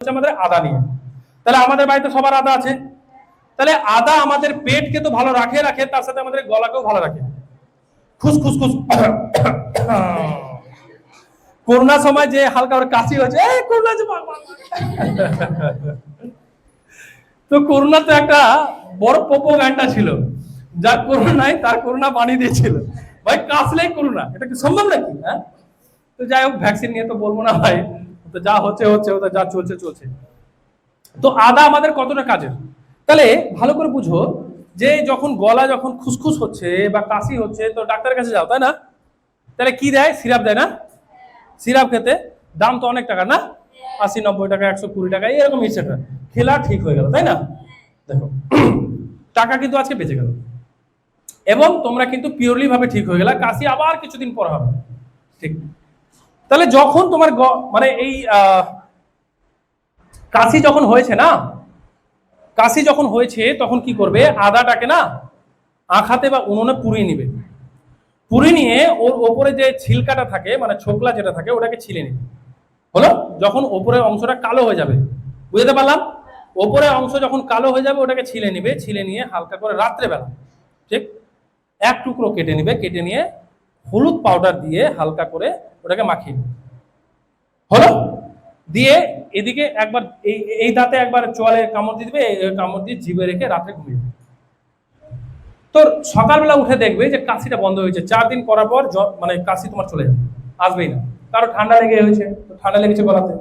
হচ্ছে আমাদের আদা নিয়ে। তাহলে আমাদের বাড়িতে সবার আদা আছে। তাহলে আদা আমাদের পেটকে তো ভালো রাখে রাখে, তার সাথে আমাদের গলাকেও ভালো রাখে। খুস খুস খুস করোনার সময় যে হালকা কাশি করোনা মা। তো করোনা তো একটা বড় প্রোপোগান্ডা ছিল। যার করোনা নাই, তার করোনা বানিয়ে দিয়েছিল। ভাই, কাশলেই করোনা। এটা কি সম্ভব নাকি হ্যাঁ? তো যাই হোক ভ্যাকসিন নিয়ে তো বলব না ভাই। তো যা হচ্ছে হচ্ছে ওটা যা চলছে চলছে। তো আদা আমাদের কতটা কাজের? তাহলে ভালো করে বুঝো যে যখন গলা যখন খুসখুস হচ্ছে বা কাশি হচ্ছে, তো ডাক্তারের কাছে যাও, তাই না? তাহলে কি দেয়? সিরাপ দেয় না? সিরাপ খেতে। দাম তো অনেক টাকা, না? আশি, নব্বই টাকা, একশো কুড়ি টাকা, এরকম ইচ্ছেটা খেলা ঠিক হয়ে গেল, তাই না? দেখো, টাকা কিন্তু আজকে বেঁচে গেল। এবং তোমরা কিন্তু পিওরলি ভাবে ঠিক হয়ে গেলা, কাশি আবার কিছুদিন পর হবে। ঠিক। তাহলে যখন তোমার মানে এই কাশি যখন হয়েছে না, কাশি যখন হয়েছে, তখন কি করবে? আদাটাকে না আখাতে বা উনুনে পুড়িয়ে নিবে। পুড়িয়ে নিয়ে ওর ওপরে যে ছিলকাটা থাকে মানে ছোকলা যেটা থাকে, ওটাকে ছিলে নিবে। হলো? যখন ওপরের অংশটা কালো হয়ে যাবে। বুঝতে পারলাম? ওপরের অংশ যখন কালো হয়ে যাবে, ওটাকে ছিলে নিবে। ছিলে নিয়ে হালকা করে রাত্রেবেলা, ঠিক? এক টুকরো কেটে নিবে, কেটে নিয়ে হলুদ পাউডার দিয়ে হালকা করে ওটাকে মাখিয়ে নিবে হলো? দিয়ে এদিকে একবার এই এই দাঁতে একবার চোয়ালে কামড় দিয়ে দিবে কামড় দিয়ে জিভে রেখে রাত্রে ঘুমিয়ে যাবে। তোর সকালবেলা উঠে দেখবে যে কাশিটা বন্ধ হয়েছে চার দিন করার পর মানে কাশি তোমার চলে যাবে, আসবেই না। কারও ঠান্ডা লেগে হয়েছে ঠান্ডা লেগেছে গলাতে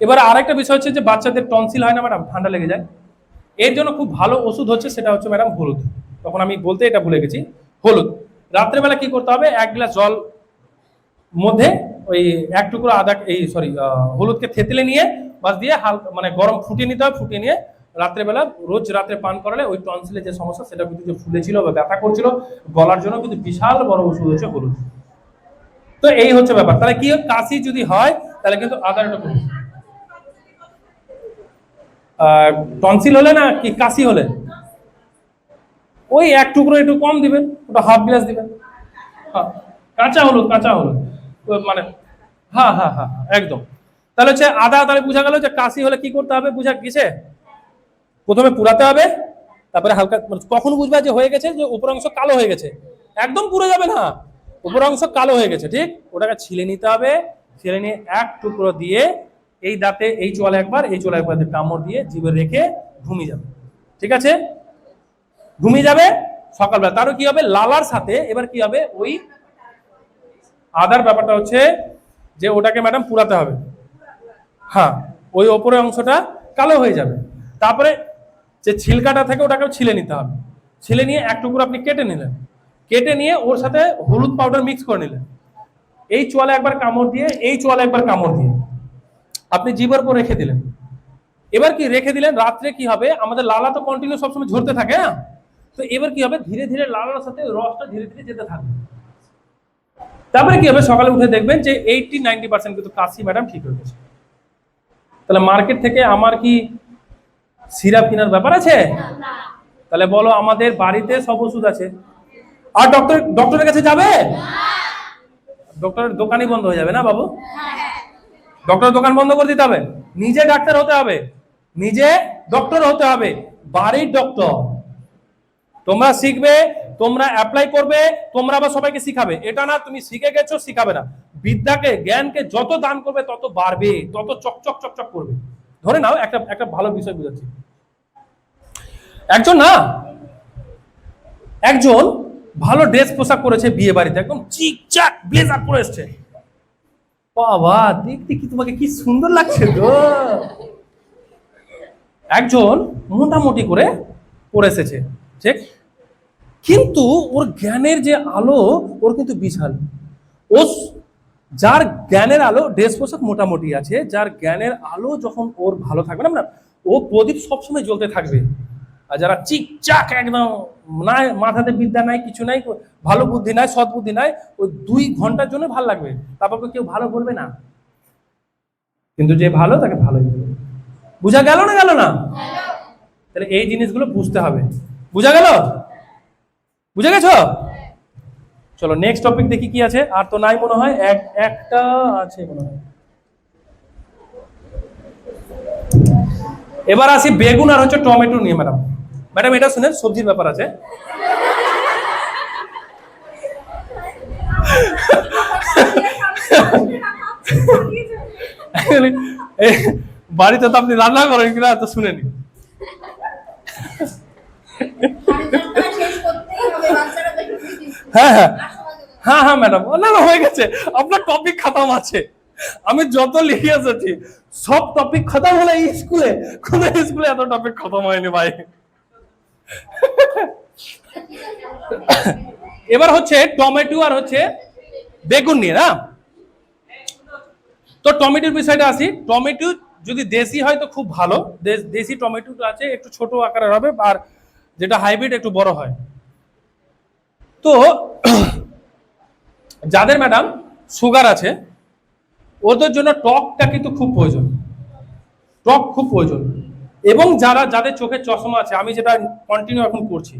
এবার আরেকটা বিষয় হচ্ছে যে বাচ্চাদের টনসিল হয় না ম্যাডাম ঠান্ডা লেগে যায়। এর জন্য খুব ভালো ওষুধ হচ্ছে, সেটা হচ্ছে ম্যাডাম হলুদ। তখন আমি বলতে এটা ভুলে গেছি, হলুদ। রাত্রেবেলা কি করতে হবে? এক গ্লাস জল মধ্যে ওই এক টুকরো আদা, এই সরি হলুদকে থেতলে নিয়ে বাস দিয়ে হালকা মানে গরম ফুটিয়ে নিতে হবে, ফুটিয়ে নিয়ে রাত্রেবেলা রোজ রাত্রে পান করালে ওই টনসিলের যে সমস্যা সেটা কিন্তু ফুলেছিল বা ব্যথা করছিল, গলার জন্য কিন্তু বিশাল বড় ওষুধ হচ্ছে হলুদ। তো এই হচ্ছে ব্যাপার। তাহলে কি কাশি যদি হয়, তাহলে কিন্তু আদারটা করুন টনসিল হলে না কি? কাশি হলে? ওই এক টুকরো একটু কম দিবেন ওটা হাফ গ্লাস দিবেন। হ্যাঁ কাঁচা হলুদ কাঁচা হলুদ। মানে হ্যাঁ হ্যাঁ হ্যাঁ হ্যাঁ, একদম। তাহলে হচ্ছে আদা তাহলে বোঝা গেল যে কাশি হলে কি করতে হবে? বুঝা গেছে? প্রথমে পুরাতে হবে তারপরে হালকা মানে কখন বুঝবা যে হয়ে গেছে? যে উপর অংশ কালো হয়ে গেছে। একদম পুরো যাবে না। উপর অংশ কালো হয়ে গেছে ঠিক? ওটাকে ছিলে নিতে হবে। ছিলে নিয়ে এক টুকরো দিয়ে এই দাঁতে এই চলে একবার এই চলে একবার কামড় দিয়ে জিভে রেখে ঘুমিয়ে যাবে। ঠিক আছে? ঘুমিয়ে যাবে সকালবেলা। তারও কি হবে? লালার সাথে। এবার কি হবে? ওই আদার ব্যাপারটা হচ্ছে যে ওটাকে ম্যাডাম পুরাতে হবে। হ্যাঁ ওই ওপরের অংশটা কালো হয়ে যাবে। তারপরে যে ছিলকাটা থাকে ওটাকে ছিলে নিতে হবে। ছিলে নিয়ে এক টুকরো আপনি কেটে নিলেন। কেটে নিয়ে ওর সাথে হলুদ পাউডার মিক্স করে নিলেন। এই চোয়ালে একবার কামড় দিয়ে, এই চোয়ালে একবার কামড় দিয়ে। আপনি জিভের পর রেখে দিলেন। এবার কি রেখে দিলেন? রাত্রে কি হবে? আমাদের লালা তো কন্টিনিউ সবসময় ঝরতে থাকে না তো এবার কি হবে? ধীরে ধীরে লালার সাথে রসটা ধীরে ধীরে যেতে থাকবে। তারপরে কি হবে? সকালে উঠে দেখবেন যে এইটি নাইনটি পার্সেন্ট কিন্তু কাশি ম্যাডাম ঠিক হয়ে গেছে। তাহলে মার্কেট থেকে আমার কি সিরাপ কেনার ব্যাপার আছে? তাহলে বলো আমাদের বাড়িতে সব ওষুধ আছে। আর ডক্টর ডক্টরের কাছে যাবে? ডক্টরের দোকানই বন্ধ হয়ে যাবে না বাবু? ডক্টর দোকান বন্ধ করে দিতে হবে। নিজে ডাক্তার হতে হবে। নিজে ডক্টর হতে হবে। বাড়ির ডক্টর তোমরা শিখবে, তোমরা অ্যাপ্লাই করবে, তোমরা আবার সবাইকে শিখাবে। এটা না তুমি শিখে গেছো, শিখাবে না। বিদ্যাকে, জ্ঞানকে যত দান করবে, তত বাড়বে, তত চকচক চকচক করবে। ধরে নাও, একটা একটা ভালো বিষয় বুঝাচ্ছি। একজন না, একজন ভালো ড্রেস পোশাক করেছে বিয়ে বাড়িতে, একদম চিকচাক ব্লেজার পরে এসছে। বাবা, দেখতে কি তোমাকে কি সুন্দর লাগছে গো। একজন মোটামুটি করে পরে এসেছে। ঠিক? কিন্তু ওর জ্ঞানের যে আলো ওর কিন্তু বিশাল। ও যার জ্ঞানের আলো ড্রেস পোশাক মোটামুটি আছে যার জ্ঞানের আলো যখন ওর ভালো থাকবে না না ও প্রদীপ সবসময় জ্বলতে থাকবে। আর যারা চিকচাক একদম নাই মাথাতে বিদ্যা নাই কিছু নাই ভালো বুদ্ধি নাই সৎ বুদ্ধি নাই ওই দুই ঘণ্টার জন্য ভালো লাগবে। তারপর কেউ ভালো বলবে না। কিন্তু যে ভালো তাকে ভালোই বলবে। বুঝা গেল না গেল না? তাহলে এই জিনিসগুলো বুঝতে হবে। বুঝা গেল? বুঝে গেছো? চলো নেক্সট টপিক দেখি কি আছে। আর তো নাই মনে হয়, এক, একটা আছে মনে হয়। এবার আসি বেগুন আর হচ্ছে টমেটো নিয়ে ম্যাডাম ম্যাডাম এটা শুনেন, সবজির ব্যাপার আছে। বাড়িতে তো আপনি রান্না করেন কিনা তো শুনেনি। হ্যাঁ হ্যাঁ। হ্যাঁ হ্যাঁ ম্যাডাম না না, হয়ে গেছে। আপনার টপিক খতম আছে। আমি যত লিখে এসেছি, সব টপিক খতম হলে এই স্কুলে, কোন স্কুলে এত টপিক খতম হয়নি, ভাই। এবার হচ্ছে টমেটো আর হচ্ছে বেগুন নিয়ে, না? তো টমেটোর বিষয়টা আসি। টমেটো যদি দেশি হয় তো খুব ভালো। দেশি টমেটো আছে, একটু ছোট আকারের হবে, আর যেটা হাইব্রিড একটু বড় হয়। তো যাদের ম্যাডাম সুগার আছে, ওদের জন্য টকটা কিন্তু খুব প্রয়োজন। টক খুব প্রয়োজন। এবং যারা, যাদের চোখে চশমা আছে, আমি যেটা কন্টিনিউ এখন করছি,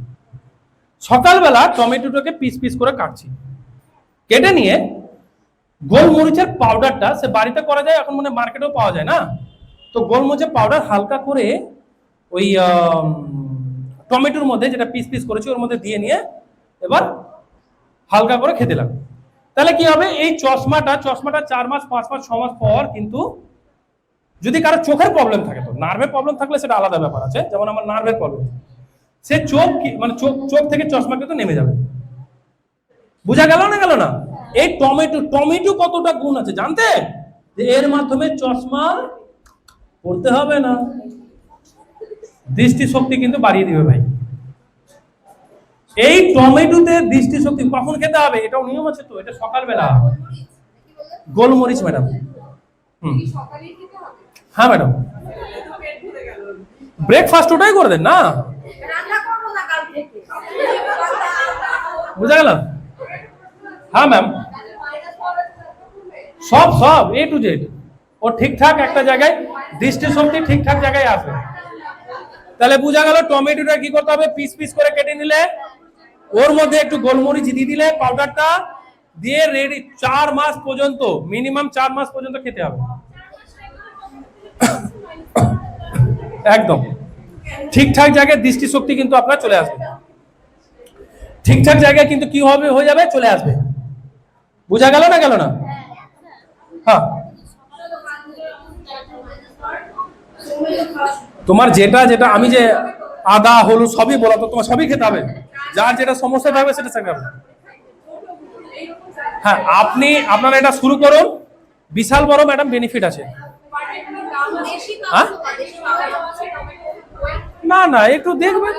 সকালবেলা টমেটোটাকে পিস পিস করে কাটছি। কেটে নিয়ে গোলমরিচের পাউডারটা সে বাড়িতে করা যায়, এখন মানে মার্কেটেও পাওয়া যায় না? তো গোলমরিচের পাউডার হালকা করে ওই টমেটোর মধ্যে যেটা পিস পিস করেছি, ওর মধ্যে দিয়ে নিয়ে এবার হালকা করে খেতে লাগবে। তাহলে কি হবে? এই চশমাটা চশমাটা চার মাস, পাঁচ মাস, ছ মাস পর কিন্তু যদি কারও চোখের প্রবলেম থাকে তো নার্ভের প্রবলেম থাকলে সেটা আলাদা ব্যাপার আছে। যেমন আমার নার্ভের প্রবলেম সে চোখ মানে চোখ চোখ থেকে চশমা কিন্তু নেমে যাবে। বোঝা গেল না গেল না? এই টমেটো টমেটো কতটা গুণ আছে জানতে? যে এর মাধ্যমে চশমা পড়তে হবে না। দৃষ্টি শক্তি কিন্তু বাড়িয়ে দিবে ভাই। এই টমেটোতে দৃষ্টি শক্তি কখন খেতে হবে? এটাও নিয়ম আছে তো, এটা সকালবেলা। গোলমরিচ, ম্যাডাম। হুম। হ্যাঁ ম্যাডাম। ব্রেকফাস্ট ওটাই করে দেন, না? বুঝা গেল? হ্যাঁ ম্যাম। সব সব এ টু জেড ও ঠিকঠাক একটা জায়গায় দৃষ্টি শক্তি ঠিকঠাক জায়গায় আসবে তাহলে বোঝা গেল, টমেটোটা কি করতে হবে? পিস পিস করে কেটে নিলে ওর মধ্যে একটু গোলমরিচ দিয়ে দিলে পাউডারটা দিয়ে রেডি চার মাস পর্যন্ত মিনিমাম চার মাস পর্যন্ত খেতে হবে। একদম। ঠিকঠাক জায়গায় দৃষ্টি শক্তি কিন্তু আপনার চলে আসবে। ঠিকঠাক জায়গায় কিন্তু কি হবে, হয়ে যাবে, চলে আসবে। বোঝা গেল না গেল না? হ্যাঁ। তোমার যেটা যেটা আমি যে আদা, হলুদ সবই বলা, তো তোমার সবই খেতে হবে? যার যেটা সমস্যা থাকবে সেটা হবে। হ্যাঁ আপনি, আপনারা এটা শুরু করুন। বিশাল বড় ম্যাডাম বেনিফিট আছে। হ্যাঁ? না না, একটু দেখবেন।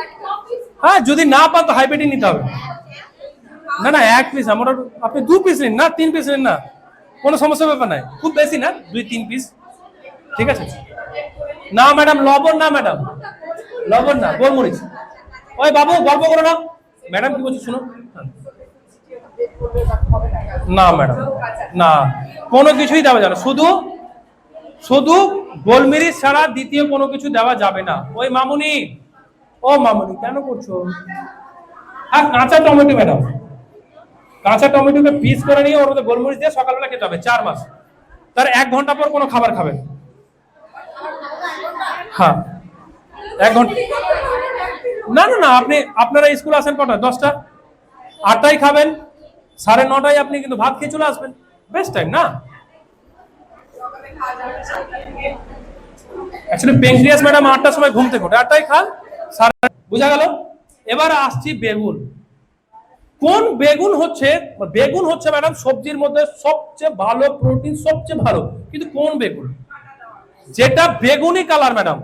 হ্যাঁ যদি না পান তো হাইব্রিডই নিতে হবে। না না, এক পিস আমরা আপনি দু পিস নিন না, তিন পিস নিন না। কোনো সমস্যার ব্যাপার নাই। খুব বেশি না, দুই, তিন পিস ঠিক আছে? না, ম্যাডাম, লবণ না, ম্যাডাম। লবণ না, গোলমরিচ। ওই বাবু, গল্প করো না। ম্যাডাম, কি বলছো শুনো। না, ম্যাডাম। না, কোনো কিছুই দেওয়া যাবে না। শুধু শুধু গোলমরিচ ছাড়া দ্বিতীয় কোনো কিছু দেওয়া যাবে না। ওই মামুনি। ও মামুনি, কেন করছ? হ্যাঁ কাঁচা টমেটো, ম্যাডাম। কাঁচা টমেটোকে পিস করে নিয়ে ওর মধ্যে গোলমরিচ দিয়ে সকালবেলা খেতে হবে, চার মাস। তার এক ঘণ্টা পর কোনো খাবার খাবেন হ্যাঁ। এক ঘণ্টা না না না, আপনি আপনারা স্কুল আসেন কটা? দশটা? আটটায় খাবেন। সাড়ে নটায় আপনি কিন্তু ভাত খেয়ে চলে আসবেন। বেস্ট টাইম না? অ্যাকচুয়ালি পেঙ্ক্রিয়াস ম্যাডাম আটটার সময় ঘুম থেকে ওঠে। আটটায় খান, সাড়ে বুঝা গেল? এবার আসছি বেগুন। কোন বেগুন হচ্ছে বেগুন হচ্ছে ম্যাডাম সবজির মধ্যে সবচেয়ে ভালো প্রোটিন সবচেয়ে ভালো। কিন্তু কোন বেগুন? যেটা বেগুনি কালার ম্যাডাম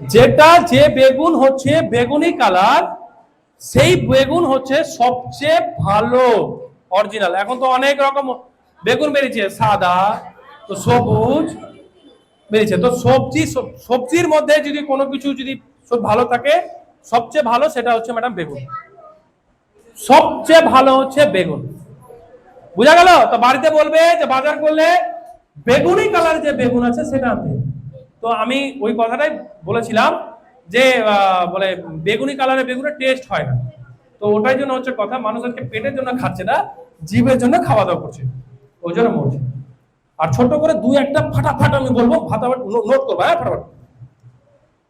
যেটা যে বেগুন হচ্ছে বেগুনি কালার, সেই বেগুন হচ্ছে সবচেয়ে ভালো অরিজিনাল এখন তো অনেক রকম বেগুন বেরিয়েছে, সাদা, তো সবুজ বেরিয়েছে। তো সবজি, সবজির মধ্যে যদি কোনো কিছু যদি ভালো থাকে, সবচেয়ে ভালো সেটা হচ্ছে ম্যাডাম বেগুন। সবচেয়ে ভালো হচ্ছে বেগুন। বুঝা গেল? তো বাড়িতে বলবে যে বাজার করলে বেগুনি কালার যে বেগুন আছে সেটা আনতে। তো আমি ওই কথাটাই বলেছিলাম যে বলে বেগুনি কালারের বেগুনের টেস্ট হয় না। তো ওটাই জন্য হচ্ছে কথা মানুষ আজকে পেটের জন্য খাচ্ছে না, জীবের জন্য খাওয়া দাওয়া করছে ওই জন্য মরছে। আর ছোট করে দুই একটা ফাটাফাট আমি বলব, ফাটাফাট নোট করব হ্যাঁ ফাটাফাট।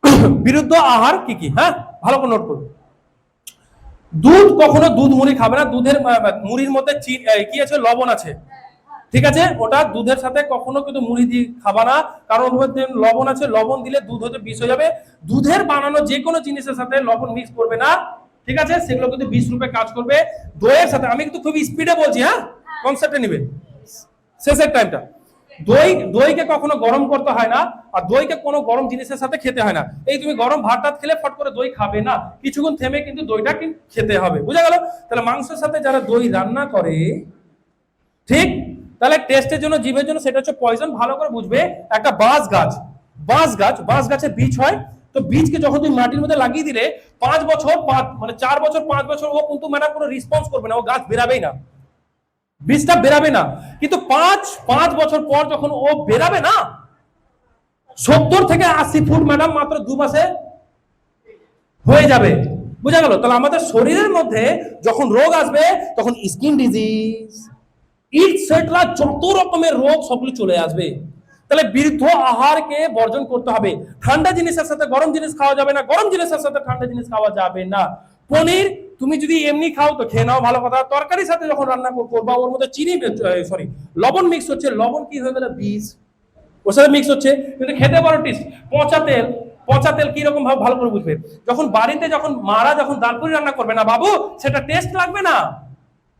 বিরুদ্ধ আহার কি কি হ্যাঁ ভালো করে নোট করুন দুধ কখনো দুধ মুড়ি খাবে না, দুধের মুড়ির মধ্যে কি আছে, লবণ আছে। ঠিক আছে? ওটা দুধের সাথে কখনো কিন্তু মুড়ি দিয়ে খাবা না। কারণ লবণ আছে, লবণ দিলে দুধ হতে বিষ হয়ে যাবে। দুধের বানানো যে কোনো জিনিসের সাথে লবণ মিক্স করবে না। ঠিক আছে? সেগুলো কিন্তু বিষ রূপে কাজ করবে। দইয়ের সাথে, আমি কিন্তু খুব স্পিডে বলছি হ্যাঁ? কনসেপ্টে নিবে। শেষের টাইমটা দই, দইকে কখনো গরম করতে হয় না। আর দইকে কোনো গরম জিনিসের সাথে খেতে হয় না। এই তুমি গরম ভাত টাত খেলে ফট করে দই খাবে না। কিছুক্ষণ থেমে কিন্তু দইটা খেতে হবে। বুঝা গেল? তাহলে মাংসের সাথে যারা দই রান্না করে, ঠিক তাহলে টেস্টের জন্য জীবের জন্য সেটা হচ্ছে পয়জন ভালো করে বুঝবে। একটা বাঁশ গাছ বাঁশ গাছ, বাঁশ গাছের বীজ হয়। তো বীজকে যখন তুমি মাটির মধ্যে লাগিয়ে দিলে, পাঁচ বছর, পাঁচ মানে চার বছর, পাঁচ বছর ও কিন্তু ম্যাডাম কোনো রেসপন্স করবে না, ও গাছ বেরাবেই না। বীজটা বেরাবে না। কিন্তু পাঁচ পাঁচ বছর পর যখন ও বেরাবে না, সত্তর থেকে আশি ফুট ম্যাডাম মাত্র দু মাসে হয়ে যাবে। বুঝা গেল? তাহলে আমাদের শরীরের মধ্যে যখন রোগ আসবে, তখন স্কিন ডিজিজ ইটসেট্রা যত রকমের রোগ সবগুলো চলে আসবে। তাহলে বৃদ্ধ আহারকে বর্জন করতে হবে। ঠান্ডা জিনিসের সাথে গরম জিনিস খাওয়া যাবে না, গরম জিনিসের সাথে ঠান্ডা জিনিস খাওয়া যাবে না। পনির তুমি যদি এমনি খাও তো খেয়ে নাও, ভালো কথা। তরকারির সাথে যখন রান্না কর- করবা, ওর মধ্যে চিনি সরি লবণ মিক্স হচ্ছে। লবণ কি হয়ে গেল? বীজ। ওর সাথে মিক্স হচ্ছে। কিন্তু খেতে পারো টেস্ট পচা তেল। পচা তেল কি রকম ভাবে, ভালো করে বুঝবে। যখন বাড়িতে যখন মারা যখন ডালপুরি রান্না করবে না বাবু, সেটা টেস্ট লাগবে না?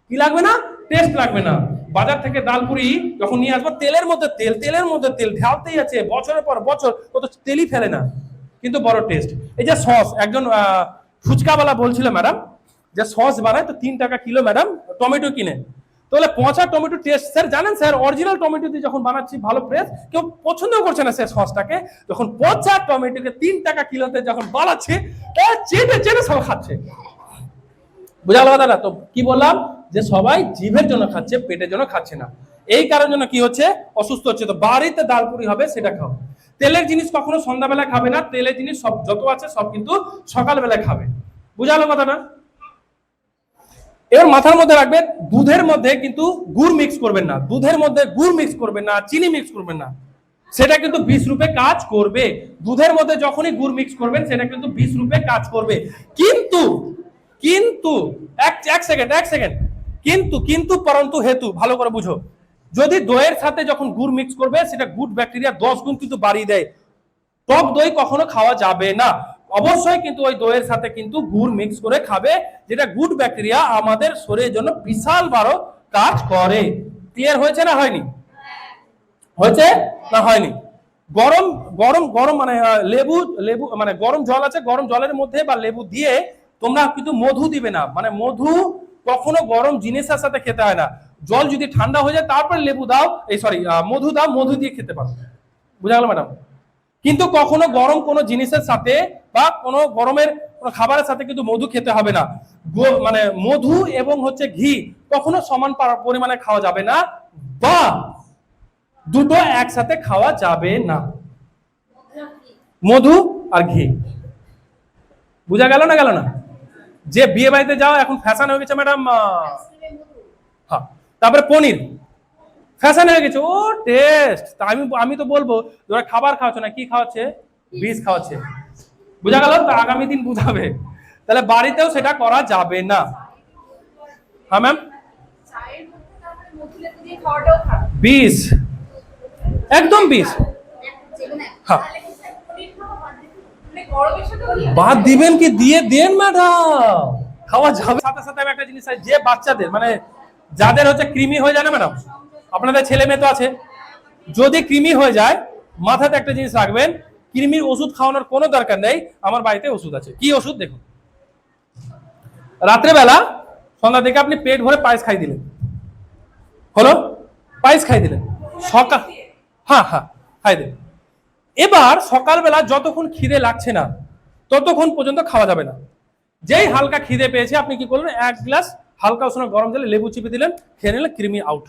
কি লাগবে না? টেস্ট লাগবে না। বাজার থেকে ডালপুরি যখন নিয়ে আসব, তেলের মধ্যে তেল, তেলের মধ্যে তেল, ঢালতেই আছে, বছরের পর বছর, কত তেলই ফেলে না। কিন্তু বড় টেস্ট এই যে সস একজন ফুচকাওয়ালা বলছিল ম্যাডাম যে সস বানায় তো তিন টাকা কিলো ম্যাডাম টমেটো কিনে। তাহলে পচা টমেটো টেস্ট স্যার জানেন স্যার অরিজিনাল টমেটো দিয়ে যখন বানাচ্ছি, ভালো ফ্রেশ কেউ পছন্দ করছে না স্যার সসটাকে যখন পচা টমেটোকে তিন টাকা কিলোতে যখন বানাচ্ছে চেটে চেটে সব খাচ্ছে। বুঝা দাদা তো কি বললাম? সবাই জিভের জন্য খাচ্ছে, পেটের জন্য খাচ্ছে না। এই কারণের জন্য কি হচ্ছে? অসুস্থ হচ্ছে। তো বাড়িতে ডালপুরি হবে, সেটা খাও। তেলের জিনিস কখনো সন্ধ্যাবেলা খাবে না। তেলের জিনিস সব যত আছে, সব কিন্তু সকালবেলা খাবে। বুঝালো কথাটা? এবার মাথার মধ্যে রাখবেন, দুধের মধ্যে কিন্তু গুড় মিক্স করবেন না। দুধের মধ্যে গুড় মিক্স করবেন না, চিনি মিক্স করবেন না। সেটা কিন্তু বিষ রূপে কাজ করবে। দুধের মধ্যে যখনই গুড় মিক্স করবেন, সেটা কিন্তু বিষ রূপে কাজ করবে। কিন্তু কিন্তু, এক এক সেকেন্ড এক সেকেন্ড কিন্তু কিন্তু পরন্তু হেতু, ভালো করে বুঝো। যদি দইয়ের সাথে যখন গুড় মিক্স করবে, সেটা গুড ব্যাকটেরিয়া দশ গুণ কিন্তু বাড়িয়ে দেয়। টক দই কখনো খাওয়া যাবে না। অবশ্যই কিন্তু ওই দইয়ের সাথে কিন্তু গুড় মিক্স করে খাবে, যেটা গুড ব্যাকটেরিয়া আমাদের শরীরের জন্য বিশাল বড় কাজ করে। ক্লিয়ার হয়েছে না হয়নি? হয়েছে না হয়নি? গরম গরম গরম মানে লেবু লেবু মানে গরম জল আছে, গরম জলের মধ্যে বা লেবু দিয়ে তোমরা কিন্তু মধু দিবে না। মানে মধু কখনো গরম জিনিসের সাথে খেতে হয় না। জল যদি ঠান্ডা হয়ে যায়, তারপরে লেবু দাও, এই সরি মধু দাও, মধু দিয়ে খেতে পারো। বুঝা গেল ম্যাডাম কিন্তু কখনো গরম কোনো জিনিসের সাথে বা কোনো গরমের কোনো খাবারের সাথে কিন্তু মধু খেতে হবে না। মানে মধু এবং হচ্ছে ঘি কখনো সমান পরিমাণে খাওয়া যাবে না বা দুটো একসাথে খাওয়া যাবে না। মধু আর ঘি। বুঝা গেল না গেল না? যে বিয়ে বাড়িতে যাও, এখন ফ্যাশন হয়ে গেছে ম্যাডাম হ্যাঁ তারপরে পনির। ফ্যাশন হয়ে গেছে, ও টেস্ট তা আমি আমি তো বলব ওরা খাবার খাওয়াচ্ছে না, কি খাওয়াচ্ছে? বীজ খাওয়াচ্ছে। বুঝা গেল তা আগামী দিন বুঝাবে। তাহলে বাড়িতেও সেটা করা যাবে না। হ্যাঁ ম্যাম বীজ। একদম বীজ। হ্যাঁ। তাহলে কি স্যার পনির খাওয়া বাদ দিতে হবে? মানে গরমের সাথে ওই বাদ দিবেন কি? দিয়ে দেন ম্যাডাম। খাওয়া যাবে। সাথে সাথে আমি একটা জিনিস যে বাচ্চাদের মানে যাদের হচ্ছে কৃমি হয়ে যায় না ম্যাডাম? আপনাদের ছেলে মেয়ে তো আছে। যদি কৃমি হয়ে যায়, মাথাতে একটা জিনিস রাখবেন, কৃমির ওষুধ খাওয়ানোর কোনো দরকার নেই, আমার বাড়িতে ওষুধ আছে। কি ওষুধ? দেখুন। রাত্রেবেলা, সন্ধ্যা থেকে আপনি পেট ভরে পায়েস খাই দিলেন। হলো? পায়েস খাই দিলেন। সকাল হ্যাঁ হ্যাঁ খাই দিলেন। এবার সকালবেলা যতক্ষণ খিদে লাগছে না ততক্ষণ পর্যন্ত খাওয়া যাবে না। যেই হালকা খিদে পেয়েছে আপনি কি করলেন? এক গ্লাস হালকা উষ্ণ গরম জলে লেবু চিপে দিলেন খেয়ে নিলেন কৃমি আউট।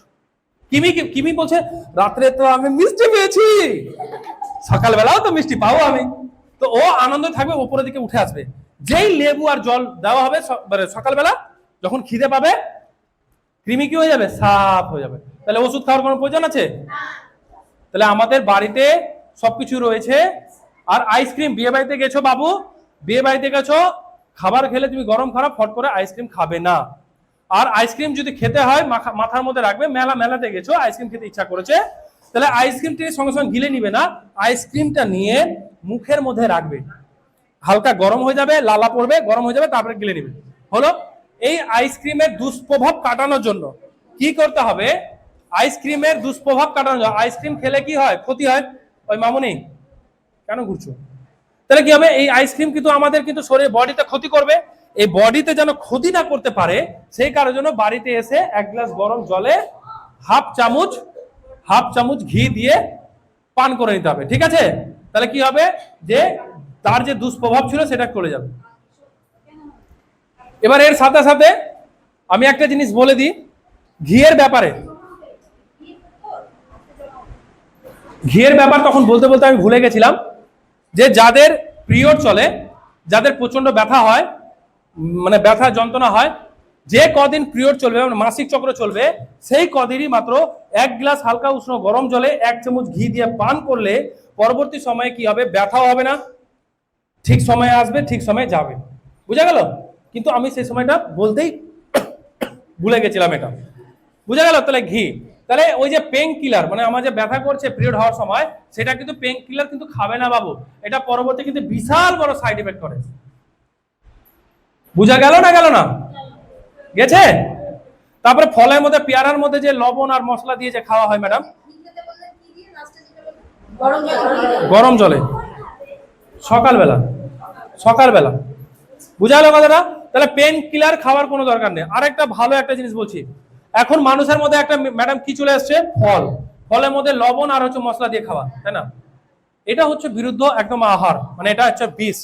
কিমি কিমি বলছে রাত্রে তো আমি মিষ্টি পেয়েছি সকালবেলাও তো মিষ্টি পাবো আমি। তো ও আনন্দ থাকবে উপরের দিকে উঠে আসবে। যেই লেবু আর জল দেওয়া হবে মানে সকালবেলা যখন খিদে পাবে কৃমি কি হয়ে যাবে? সাফ হয়ে যাবে। তাহলে ওষুধ খাওয়ার কোনো প্রয়োজন আছে? তাহলে আমাদের বাড়িতে সবকিছু রয়েছে। আর আইসক্রিম বিয়ে বাড়িতে গেছো বাবু? বিয়ে বাড়িতে গেছো, খাবার খেলে তুমি গরম, খারাপ, ফট করে আইসক্রিম খাবে না। আর আইসক্রিম যদি খেতে হয় মাথার মধ্যে রাখবে, মেলা, মেলাতে গেছো আইসক্রিম খেতে ইচ্ছা করেছে, তাহলে আইসক্রিমটি সঙ্গে সঙ্গে গিলে নিবে না। আইসক্রিমটা নিয়ে মুখের মধ্যে রাখবে। হালকা গরম হয়ে যাবে, লালা পড়বে, গরম হয়ে যাবে, তারপরে গিলে নিবে। হলো, এই আইসক্রিমের দুষ্প্রভাব কাটানোর জন্য কি করতে হবে? আইসক্রিমের দুষ্প্রভাব কাটানোর জন্য আইসক্রিম খেলে কি হয়? ক্ষতি হয় ওই মামুনি, কেন ঘুরছো? তাহলে কি হবে? এই আইসক্রিম কিন্তু আমাদের কিন্তু শরীর বডিতে ক্ষতি করবে। এই বডিতে যেন ক্ষতি না করতে পারে, সেই কারণের জন্য বাড়িতে এসে এক গ্লাস গরম জলে হাফ চামচ হাফ চামচ ঘি দিয়ে পান করে নিতে হবে, ঠিক আছে? তাহলে কি হবে? যে তার যে দুষ্প্রভাব ছিল সেটা চলে যাবে। এবার এর সাথে সাথে আমি একটা জিনিস বলে দিই, ঘিয়ের ব্যাপারে। ঘিয়ের ব্যাপার তখন বলতে বলতে আমি ভুলে গেছিলাম যে যাদের পিরিয়ড চলে, যাদের প্রচণ্ড ব্যথা হয় মানে ব্যথা যন্ত্রণা হয়, যে কদিন পিরিয়ড চলবে মানে মাসিক চক্র চলবে, সেই কদিনই মাত্র এক গ্লাস হালকা উষ্ণ গরম জলে এক চামচ ঘি দিয়ে পান করলে পরবর্তী সময়ে কি হবে? ব্যথাও হবে না। ঠিক সময়ে আসবে, ঠিক সময়ে যাবে। বুঝা গেল? কিন্তু আমি সেই সময়টা বলতেই ভুলে গেছিলাম এটা। বুঝা গেল? তাহলে ঘি। তাহলে ওই যে পেন কিলার মানে আমার যে ব্যথা করছে পিরিয়ড হওয়ার সময় সেটা কিন্তু পেন কিলার কিন্তু খাবে না বাবু। এটা পরবর্তী কিন্তু বিশাল বড় সাইড এফেক্ট করে। বুঝা গেল না গেল না? গেছে? তারপরে ফলের মধ্যে পেয়ারার মধ্যে যে লবণ আর মশলা দিয়ে যে খাওয়া হয় ম্যাডাম গরম জল। সকালবেলা। সকালবেলা। বুঝা গেল কথাটা? তাহলে পেন কিলার খাওয়ার কোনো দরকার নেই। আরেকটা ভালো একটা জিনিস বলছি। এখন মানুষের মধ্যে একটা ম্যাডাম কি চলে আসছে? ফল। ফলের মধ্যে লবণ আর হচ্ছে মশলা দিয়ে খাওয়া, তাই না? এটা হচ্ছে বিরুদ্ধ একদম আহার মানে এটা হচ্ছে বিষ।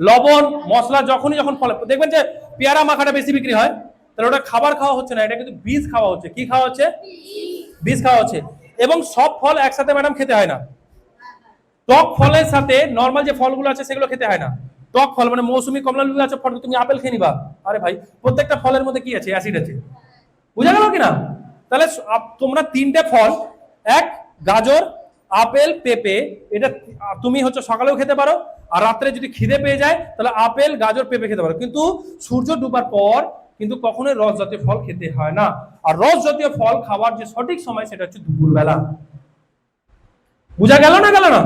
লবণ, মশলা যখনই যখন ফলে, দেখবেন যে পেয়ারা মাখাটা বেশি বিক্রি হয়, তাহলে ওটা খাবার খাওয়া হচ্ছে না, এটা কিন্তু বীজ খাওয়া হচ্ছে। কি খাওয়া হচ্ছে? বীজ খাওয়া হচ্ছে। এবং সব ফল একসাথে ম্যাডাম খেতে হয় না। টক ফলের সাথে নর্মাল যে ফলগুলো আছে সেগুলো খেতে হয় না। টক ফল মানে মৌসুমি কমলা লেবু আছে ফল, তুমি আপেল খেয়ে নিবা। আরে ভাই, প্রত্যেকটা ফলের মধ্যে কি আছে? অ্যাসিড আছে। বুঝা গেল কিনা? তাহলে তোমরা তিনটে ফল এক গাজর আপেল পেঁপে এটা তুমি হচ্ছে সকালেও খেতে পারো আর রাত্রে যদি খিদে পেয়ে যায় তাহলে আপেল গাজর পেঁপে খেতে পারো। কিন্তু সূর্য ডুবার পর কিন্তু কখনোই রস জাতীয় ফল খেতে হয় না। আর রস জাতীয় ফল খাওয়ার যে সঠিক সময় সেটা হচ্ছে দুপুরবেলা। বুঝা গেল না গেল না?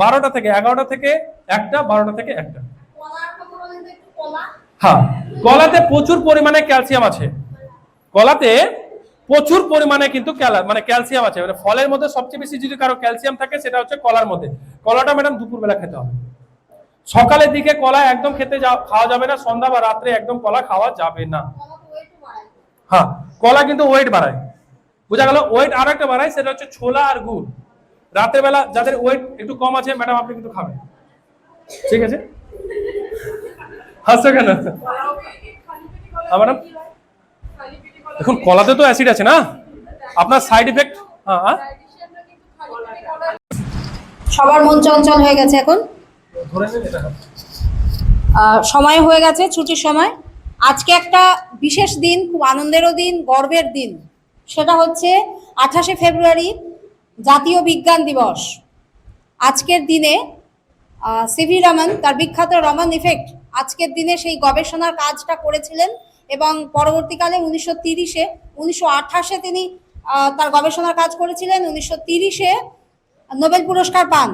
বারোটা থেকে এগারোটা থেকে একটা বারোটা থেকে একটা। হ্যাঁ কলাতে প্রচুর পরিমাণে ক্যালসিয়াম আছে। কলাতে প্রচুর পরিমাণে কিন্তু মানে ক্যালসিয়াম আছে। মানে ফলের মধ্যে সবচেয়ে বেশি যদি কারও ক্যালসিয়াম থাকে সেটা হচ্ছে কলার মধ্যে। কলাটা ম্যাডাম দুপুরবেলা খেতে হবে। সকালের দিকে কলা একদম খেতে খাওয়া যাবে না। সন্ধ্যা বা রাত্রে একদম কলা খাওয়া যাবে না। হ্যাঁ কলা কিন্তু ওয়েট বাড়ায়। বোঝা গেল ওয়েট আর একটা বাড়ায় সেটা হচ্ছে ছোলা আর গুড়। রাতের বেলা যাদের ওয়েট একটু কম আছে ম্যাডাম আপনি কিন্তু খাবেন। ঠিক আছে? হাসছো কেন? হ্যাঁ, ম্যাডাম। এখন কলাতে তো অ্যাসিড আছে না? আপনার সাইড ইফেক্ট হ্যাঁ হ্যাঁ। সবার মন চঞ্চল হয়ে গেছে এখন। সময় হয়ে গেছে ছুটির সময়। আজকে একটা বিশেষ দিন খুব আনন্দেরও দিন গর্বের দিন। সেটা হচ্ছে আঠাশে ফেব্রুয়ারি জাতীয় বিজ্ঞান দিবস। আজকের দিনে সিভি রমন তার বিখ্যাত রমন ইফেক্ট আজকের দিনে সেই গবেষণার কাজটা করেছিলেন এবং পরবর্তীকালে উনিশশো তিরিশে, উনিশশো আঠাশে তিনি তার গবেষণার কাজ করেছিলেন, উনিশশো তিরিশে নোবেল পুরস্কার পান।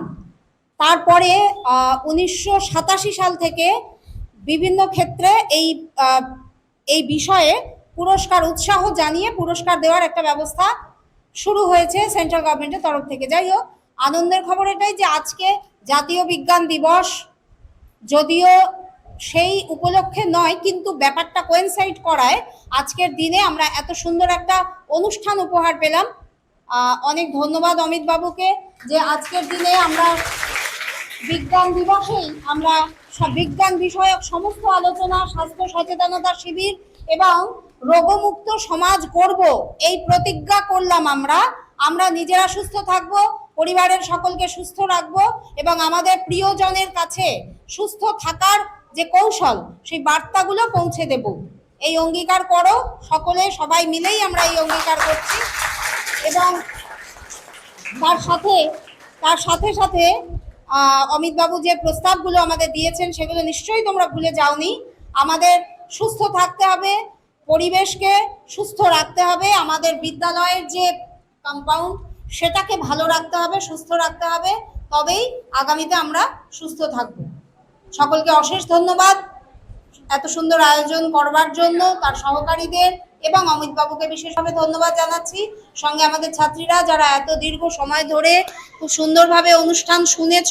তারপরে উনিশশো সাতাশি সাল থেকে বিভিন্ন ক্ষেত্রে এই এই বিষয়ে পুরস্কার, উৎসাহ জানিয়ে পুরস্কার দেওয়ার একটা ব্যবস্থা শুরু হয়েছে সেন্ট্রাল গভর্নমেন্টের তরফ থেকে। যাই হোক, আনন্দের খবর এটাই যে আজকে জাতীয় বিজ্ঞান দিবস, যদিও সেই উপলক্ষে নয়, কিন্তু ব্যাপারটা কোয়েনসাইড করায়। আজকের দিনে আমরা এত সুন্দর একটা অনুষ্ঠান উপহার পেলাম। অনেক ধন্যবাদ অমিত বাবুকে যে আজকের দিনে আমরা বিজ্ঞান দিবসেই আমরা বিজ্ঞান বিষয়ক সমস্ত আলোচনা, স্বাস্থ্য সচেতনতা শিবির এবং রোগমুক্ত সমাজ করব, এই প্রতিজ্ঞা করলাম আমরা। আমরা নিজেরা সুস্থ থাকব, পরিবারের সকলকে সুস্থ রাখব এবং আমাদের প্রিয়জনের কাছে সুস্থ থাকার যে কৌশল, সেই বার্তাগুলো পৌঁছে দেব। এই অঙ্গীকার করো, সকলে, সবাই মিলেই আমরা এই অঙ্গীকার করছি। এবং তার সাথে তার সাথে সাথে অমিতবাবু যে প্রস্তাবগুলো আমাদের দিয়েছেন, সেগুলো নিশ্চয়ই তোমরা ভুলে যাওনি। আমাদের সুস্থ থাকতে হবে, পরিবেশকে সুস্থ রাখতে হবে, আমাদের বিদ্যালয়ের যে কম্পাউন্ড সেটাকে ভালো রাখতে হবে, সুস্থ রাখতে হবে। তবেই আগামীতে আমরা সুস্থ থাকব। সকলকে অশেষ ধন্যবাদ। এত সুন্দর আয়োজন করবার জন্য তার সহকারীদের এবং অমিতবাবুকে বিশেষভাবে ধন্যবাদ জানাচ্ছি। সঙ্গে আমাদের ছাত্রীরা যারা এত দীর্ঘ সময় ধরে খুব সুন্দরভাবে অনুষ্ঠান শুনেছ,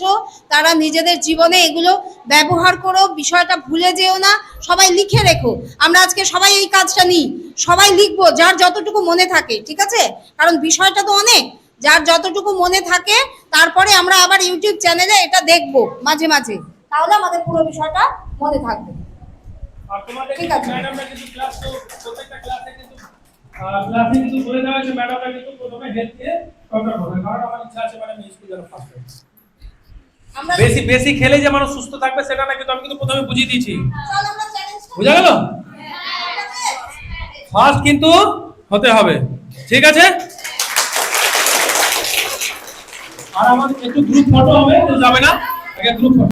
তারা নিজেদের জীবনে এগুলো ব্যবহার করো, বিষয়টা ভুলে যেও না। সবাই লিখে রেখো। আমরা আজকে সবাই এই কাজটা নিই। সবাই লিখব যার যতটুকু মনে থাকে, ঠিক আছে? কারণ বিষয়টা তো অনেক। যার যতটুকু মনে থাকে, তারপরে আমরা আবার ইউটিউব চ্যানেলে এটা দেখব মাঝে মাঝে। তাহলে আমাদের পুরো বিষয়টা মনে থাকবে। ঠিক আছে। ক্লাস কিন্তু বলে দেওয়া হয়েছে ম্যাডামরা কিন্তু প্রথমে হেড দিয়ে কন্ট্রোল করবে। কারণ আমার ইচ্ছা আছে ম্যাডাম স্কুল যেন ফার্স্ট হয় আমরা বেশি বেশি খেলে যে মানুষ সুস্থ থাকবে সেটা না কিন্তু আমি কিন্তু প্রথমে বুঝিয়ে দিয়েছি। বুঝা গেল? ফার্স্ট কিন্তু হতে হবে। ঠিক আছে? আর আমাদের একটু গ্রুপ ফটো হবে যাবে না? আগে গ্রুপ ফটো